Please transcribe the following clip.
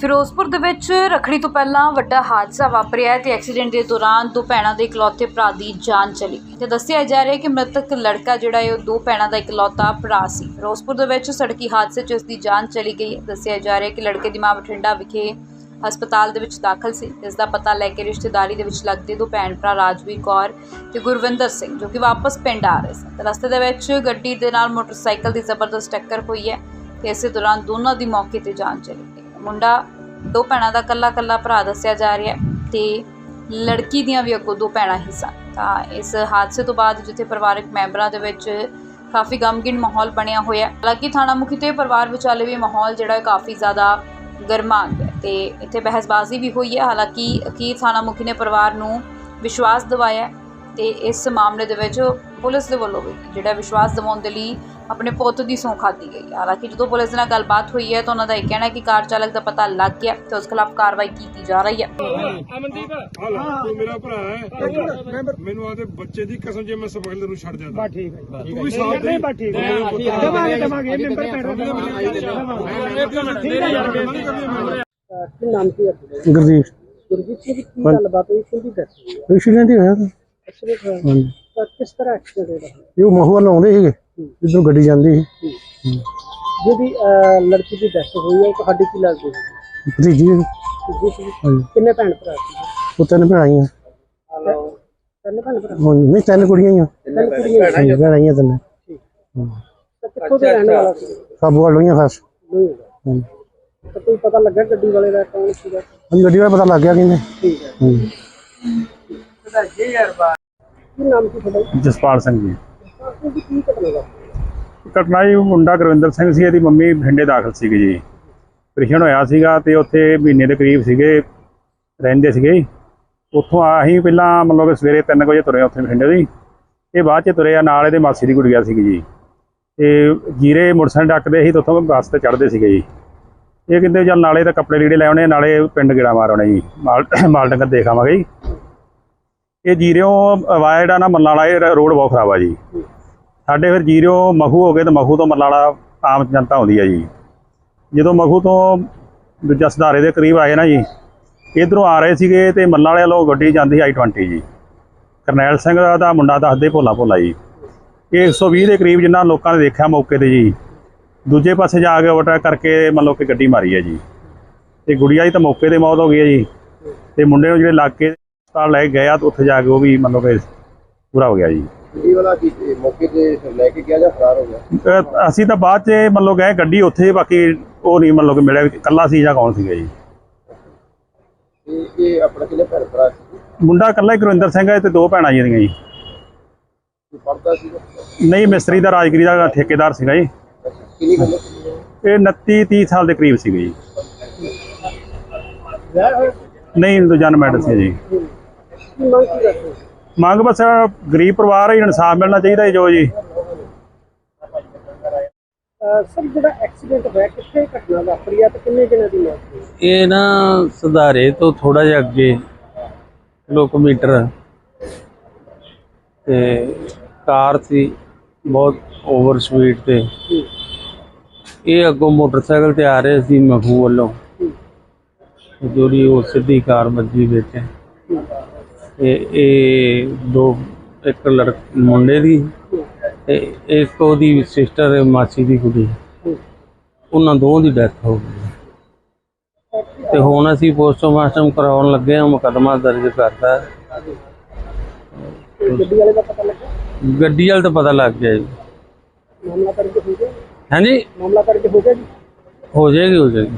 ਫਿਰੋਜ਼ਪੁਰ ਦੇ ਵਿੱਚ ਰਖੜੀ ਤੋਂ ਪਹਿਲਾਂ ਵੱਡਾ ਹਾਦਸਾ ਵਾਪਰਿਆ ਹੈ ਤੇ ਐਕਸੀਡੈਂਟ ਦੇ ਦੌਰਾਨ ਦੋ ਭੈਣਾਂ ਦੇ ਇਕਲੌਤੇ ਭਰਾ ਦੀ ਜਾਨ ਚਲੀ ਗਈ। ਤੇ ਦੱਸਿਆ ਜਾ ਰਿਹਾ ਹੈ ਕਿ ਮ੍ਰਿਤਕ ਲੜਕਾ ਜਿਹੜਾ ਹੈ, ਉਹ ਦੋ ਭੈਣਾਂ ਦਾ ਇਕਲੌਤਾ ਭਰਾ ਸੀ। ਫਿਰੋਜ਼ਪੁਰ ਦੇ ਵਿੱਚ ਸੜਕੀ ਹਾਦਸੇ 'ਚ ਇਸ ਦੀ ਜਾਨ ਚਲੀ ਗਈ। ਹੈ ਦੱਸਿਆ ਜਾ ਰਿਹਾ ਹੈ ਕਿ ਲੜਕੇ ਦੀ ਮਾਂ ਬਠਿੰਡਾ ਵਿਖੇ ਹਸਪਤਾਲ ਦੇ ਵਿੱਚ ਦਾਖਲ ਸੀ। ਇਸ ਦਾ ਪਤਾ ਲੈ ਕੇ ਰਿਸ਼ਤੇਦਾਰੀ ਦੇ ਵਿੱਚ ਲੱਗਦੇ ਦੋ ਭੈਣ ਭਰਾ ਰਾਜਵੀਰ ਕੌਰ ਤੇ ਗੁਰਵਿੰਦਰ ਸਿੰਘ, ਜੋ ਕਿ ਵਾਪਸ ਪਿੰਡ ਆ ਰਹੇ ਸਨ। ਰਸਤੇ ਦੇ ਵਿੱਚ ਗੱਡੀ ਦੇ ਨਾਲ ਮੋਟਰਸਾਈਕਲ ਦੀ ਜ਼ਬਰਦਸਤ ਟੱਕਰ ਹੋਈ ਹੈ ਤੇ ਇਸੇ ਦੌਰਾਨ ਦੋਨਾਂ ਦੀ ਮੌਕੇ ਤੇ ਜਾਨ ਚਲੀ ਗਈ। ਮੁੰਡਾ ਦੋ ਭੈਣਾਂ ਦਾ ਕੱਲਾ ਕੱਲਾ ਭਰਾ ਦੱਸਿਆ ਜਾ ਰਿਹਾ ਤੇ ਲੜਕੀ ਦੀਆਂ ਵੀ ਅੱਗੋਂ ਦੋ ਭੈਣਾਂ ਹੀ ਸਨ। ਤਾਂ ਇਸ ਹਾਦਸੇ ਤੋਂ ਬਾਅਦ ਜਿੱਥੇ ਪਰਿਵਾਰਕ ਮੈਂਬਰਾਂ ਦੇ ਵਿੱਚ ਕਾਫੀ ਗਮਗੀਨ ਮਾਹੌਲ ਬਣਿਆ ਹੋਇਆ ਹਾਲਾਂਕਿ ਥਾਣਾ ਮੁਖੀ ਤੇ ਪਰਿਵਾਰ ਵਿਚਾਲੇ ਵੀ ਮਾਹੌਲ ਜਿਹੜਾ ਹੈ ਕਾਫੀ ਜ਼ਿਆਦਾ ਗਰਮਾ ਗਿਆ ਹੈ ਤੇ ਇੱਥੇ ਬਹਿਸਬਾਜ਼ੀ ਵੀ ਹੋਈ ਹੈ। ਹਾਲਾਂਕਿ ਅਖੀਰ ਥਾਣਾ ਮੁਖੀ ਨੇ ਪਰਿਵਾਰ ਨੂੰ ਵਿਸ਼ਵਾਸ ਦਿਵਾਇਆ ਤੇ ਇਸ ਮਾਮਲੇ ਦੇ ਵਿੱਚ ਪੁਲਿਸ ਦੇ ਵੱਲੋਂ ਵੀ ਜਿਹੜਾ ਵਿਸ਼ਵਾਸ ਦਿਵਾਉਣ ਦੇ ਲਈ ਆਪਣੇ ਪੁੱਤ ਦੀ ਸਹੁੰ ਖਾਧੀ ਗਈ ਹੈ। ਹਾਲਾਂਕਿ ਜਦੋਂ ਪੁਲਿਸ ਨਾਲ ਗੱਲਬਾਤ ਹੋਈ ਹੈ ਤਾਂ ਉਹਨਾਂ ਦਾ ਇਹ ਕਹਿਣਾ ਹੈ ਕਿ ਕਾਰ ਚਾਲਕ ਦਾ ਪਤਾ ਲੱਗ ਗਿਆ ਤੇ ਉਸ ਖਿਲਾਫ ਕਾਰਵਾਈ ਕੀਤੀ ਜਾ ਰਹੀ ਹੈ। ਅਮਨਦੀਪ। ਤੂੰ ਮੇਰਾ ਭਰਾ ਹੈ। ਮੈਨੂੰ ਆਦੇ ਬੱਚੇ ਦੀ ਕਸਮ ਜੇ ਮੈਂ ਸਬਕ ਨੂੰ ਛੱਡ ਦਿਆਂ ਬਸ ਠੀਕ ਹੈ ਤੂੰ ਵੀ ਸਾਥ ਦੇ। ਬਸ ਠੀਕ ਹੈ। ਦਵਾਂਗੇ ਦਵਾਂਗੇ ਮੈਂਬਰ ਪੈਣਾ ਠੀਕ ਹੈ ਯਾਰ ਕੀ ਨਾਮ ਕੀ ਹੈ ਤੁਹਾਡਾ? ਗੁਰਦੀਪ ਗੁਰਜੀਤ ਸਿੰਘ ਜੀ ਕੀ ਗੱਲਬਾਤ ਹੋਈ? ਕਿਹਦੀ ਡੈਥ ਹੋਈ ਐਕਸੀਡੈਂਟ ਹੀ ਹੋਇਆ। ਤਾਂ। ਐਕਸੀਡੈਂਟ ਹੋਇਆ। ਹਾਂਜੀ। ਤਾਂ ਕਿਸ ਤਰ੍ਹਾਂ ਐਕਸੀਡੈਂਟ ਹੋਇਆ? ਇਹ ਮਹੂਆ ਲਾਉਂਦੇ ਸੀਗੇ। ਜਿੱਧਰੋਂ ਗੱਡੀ ਜਾਂਦੀ ਸੀ। ਜਿਹਦੀ ਅਹ, ਲੜਕੀ ਦੀ ਡੈਥ ਹੋਈ ਹੈ ਤੁਹਾਡੀ ਕੀ ਲੱਗਦੀ ਹੈ? ਭਤੀਜੀ। ਸੀ। ਜੀ ਸੀ। ਹਾਂਜੀ। ਕਿੰਨੇ ਭੈਣ ਭਰਾ ਸੀ? ਉਹ ਤਿੰਨ ਭੈਣਾਂ ਹੀ ਆ ਤਿੰਨ ਭੈਣ ਭਰਾ? ਹਾਂਜੀ ਨਹੀਂ ਤਿੰਨ ਕੁੜੀਆਂ ਹੀ ਆ ਤਿੰਨ ਕੁੜੀਆਂ ਹਾਂਜੀ ਭੈਣਾਂ ਹੀ ਆ ਤਿੰਨ ਤਾਂ ਕਿੱਥੋਂ ਦੇ ਰਹਿਣ ਵਾਲਾ ਸੀ? ਕਾਬੂ ਵਾਲ ਲੋਈਆਂ ਖਾਸ। ਨਹੀਂ ਹੈਗਾ। ਹਾਂਜੀ ਤਾਂ ਕੋਈ ਪਤਾ ਲੱਗਾ ਗੱਡੀ ਵਾਲੇ ਦਾ ਕੌਣ ਸੀਗਾ? ਹਾਂਜੀ, ਗੱਡੀ ਦਾ ਪਤਾ ਲੱਗ ਗਿਆ ਕਹਿੰਦੇ। ਠੀਕ ਹੈ। ਹਾਂਜੀ ਕੀ ਨਾਮ ਕੀ ਤੁਹਾਡਾ? ਜਸਪਾਲ ਸਿੰਘ ਜੀ। ਜੀ ਕੀ ਘਟਨਾ ਦਾ ਘਟਨਾ ਜੀ ਮੁੰਡਾ ਗੁਰਵਿੰਦਰ ਸਿੰਘ ਸੀ, ਇਹਦੀ ਮੰਮੀ ਬਠਿੰਡੇ ਦਾਖਲ ਸੀਗੀ ਜੀ। ਆਪਰੇਸ਼ਨ ਹੋਇਆ ਸੀਗਾ ਤੇ ਉੱਥੇ ਮਹੀਨੇ ਦੇ ਕਰੀਬ ਸੀਗੇ, ਰਹਿੰਦੇ ਸੀਗੇ ਜੀ। ਉੱਥੋਂ ਆ, ਅਸੀਂ ਪਹਿਲਾਂ ਮਤਲਬ ਕਿ ਸਵੇਰੇ 3 ਵਜੇ ਤੁਰੇ ਉੱਥੇ ਬਠਿੰਡੇ ਦੀ। ਇਹ ਬਾਅਦ ਚ ਤੁਰੇ ਆ, ਨਾਲ ਇਹਦੇ ਮਾਸੀ ਦੀ ਗੁੜੀਆ ਸੀਗੀ ਜੀ। ਤੇ ਜੀਰੇ ਮੋਟਰਸਾਈਕਲ ਡੱਕਦੇ ਸੀ ਤੇ ਉੱਥੋਂ ਬੱਸ ਤੇ ਚੜ੍ਹਦੇ ਸੀਗੇ ਜੀ। ਇਹ ਕਹਿੰਦੇ ਚੱਲ ਨਾਲੇ ਤਾਂ ਕੱਪੜੇ ਲੀੜੇ ਲੈ ਆਉਣੇ, ਨਾਲੇ ਪਿੰਡ ਗੇੜਾ ਮਾਰ ਆਉਣੇ ਜੀ। ਮਾਲ ਮਾਲ ਡੰਗਰ ਦੇਖ ਆਵਾਂਗੇ ਜੀ। ਇਹ ਜੀਰਿਓ ਵਾਇਆ ਜਿਹੜਾ ਨਾ ਮੱਲਾਂ ਵਾਲਾ, ਇਹ ਰੋਡ ਬਹੁਤ ਖਰਾਬ ਆ ਜੀ। ਸਾਡੇ ਫਿਰ ਜੀਰੋ ਮਹੂ ਹੋ ਗਏ ਤੇ ਮਖੂ ਤੋਂ ਮੱਲਾਲਾ ਆਮ ਜਨਤਾ ਆਉਂਦੀ ਆ ਜੀ। ਜਦੋਂ ਮਹੂ ਤੋਂ ਦੂਜਾ ਸਧਾਰੇ ਦੇ ਕਰੀਬ ਆਏ ਨਾ ਜੀ, ਇਧਰੋਂ ਆ ਰਹੇ ਸੀਗੇ ਤੇ ਮੱਲਾ ਵਾਲੇ ਵੱਲੋਂ ਗੱਡੀ ਜਾਂਦੀ ਆਈ 20 ਜੀ। ਕਰਨੈਲ ਸਿੰਘ ਦਾ ਮੁੰਡਾ ਦੱਸਦੇ ਭੋਲਾ ਭੋਲਾ ਜੀ। ਇਹ 120 ਦੇ ਕਰੀਬ ਜਿੰਨਾ ਲੋਕਾਂ ਨੇ ਦੇਖਿਆ ਮੌਕੇ ਤੇ ਜੀ। ਦੂਜੇ ਪਾਸੇ ਜਾ ਕੇ ਓਵਰਟੇਕ ਕਰਕੇ ਮੰਨ ਲਓ ਕਿ ਗੱਡੀ ਮਾਰੀ ਹੈ ਜੀ। ਤੇ ਗੁੜੀਆ ਦੀ ਤਾਂ ਮੌਕੇ ਤੇ ਮੌਤ ਹੋ ਗਈ ਹੈ ਜੀ। ਤੇ ਮੁੰਡੇ ਨੂੰ ਜਿਹੜੇ ਇਲਾਕੇ ਹਸਪਤਾਲ ਲੈ ਕੇ ਗਏ ਆ, ਤੇ ਉੱਥੇ ਜਾ ਕੇ ਉਹ ਵੀ ਮੰਨ ਲਓ ਕਿ ਪੂਰਾ ਹੋ ਗਿਆ ਜੀ। ਗੱਡੀ ਵਾਲਾ ਕੀ ਇਹ ਮੌਕੇ ਤੇ ਲੈ ਕੇ ਗਿਆ ਜਾਂ ਫਰਾਰ ਹੋ ਗਿਆ? ਅਹ ਅਸੀਂ ਤਾਂ ਬਾਅਦ ਚ ਮੰਨ ਲਓ ਗਏ ਗੱਡੀ ਉੱਥੇ ਬਾਕੀ ਉਹ ਨਹੀਂ ਮੰਨ ਲਓ ਕਿ ਮਿਲਿਆ ਵੀ ਇਕੱਲਾ ਸੀ ਜਾਂ ਕੌਣ ਸੀਗਾ ਜੀ। ਤੇ ਇਹ ਆਪਣਾ ਕਿੰਨੇ ਭੈਣ ਭਰਾ ਸੀ? ਮੁੰਡਾ ਇਕੱਲਾ ਹੀ ਗੁਰਵਿੰਦਰ ਸਿੰਘ ਹੈ ਤੇ ਦੋ ਭੈਣਾਂ ਜੀ ਦੀਆਂ ਜੀ। ਕੋਈ ਪੜਦਾ ਸੀ? ਨਹੀਂ ਮਿਸਤਰੀ ਦਾ ਰਾਜਗਰੀ ਦਾ ਠੇਕੇਦਾਰ ਸੀਗਾ ਜੀ। ਕਿੰਨੀ ਗੱਲ ਸੀ ਇਹ 29 30 ਸਾਲ ਦੇ ਕਰੀਬ ਸੀਗਾ ਜੀ? ਨਹੀਂ ਦੂਜਾ ਮੈਡਲ ਸੀ ਜੀ। ਮੰਗ ਬਸ ਗਰੀਬ ਪਰਿਵਾਰ ਹੈ ਇਨਸਾਫ ਮਿਲਣਾ ਚਾਹੀਦਾ ਜੀ ਜੋ ਜੀ। ਸਰ ਜਿਹੜਾ ਐਕਸੀਡੈਂਟ ਹੋਇਆ ਕਿੱਥੇ ਘਟਨਾ ਵਾਪਰੀ ਹੈ ਤੇ ਕਿੰਨੇ ਜਣਾਂ ਦੀ ਮੌਤ ਹੋਈ? ਇਹ ਨਾ ਸੁਧਾਰੇ ਤੋਂ ਥੋੜਾ ਜਿਹਾ ਅੱਗੇ ਕਿਲੋਮੀਟਰ। ਤੇ ਕਾਰ ਸੀ ਬਹੁਤ ਓਵਰ ਸਪੀਡ ਤੇ। ਇਹ ਅੱਗੋਂ ਮੋਟਰਸਾਈਕਲ ਤੇ ਆ ਰਹੇ ਸੀ ਮਖੂ ਵੱਲੋਂ। ਜਿਹੜੀ ਉਹ ਸਿੱਧੀ ਕਾਰ ਵੱਜੀ ਵਿੱਚ। ਤੇ ਇਹ ਦੋ ਇੱਕ ਲੜ ਮੁੰਡੇ ਦੀ ਤੇ ਇੱਕ ਉਹਦੀ ਸਿਸਟਰ ਮਾਸੀ ਦੀ ਕੁੜੀ। ਉਹਨਾਂ ਦੋਵਾਂ ਦੀ ਡੈਥ ਹੋ ਗਈ। ਤੇ ਹੁਣ ਅਸੀਂ ਪੋਸਟਮਾਰਟਮ ਕਰਾਉਣ ਲੱਗੇ ਹਾਂ ਮੁਕੱਦਮਾ ਦਰਜ ਕਰਤਾ। ਗੱਡੀ ਵਾਲੇ ਦਾ ਪਤਾ ਲੱਗਾ ਗੱਡੀ ਵਾਲ ਤਾਂ ਪਤਾ ਲੱਗ ਗਿਆ ਜੀ। ਮਾਮਲਾ ਕਰਕੇ ਹੋ ਗਿਆ? ਹਾਂਜੀ? ਮਾਮਲਾ ਕਰਕੇ ਹੋ ਗਿਆ ਜੀ? ਹੋ ਜਾਏਗੀ ਹੋ ਜਾਏਗੀ।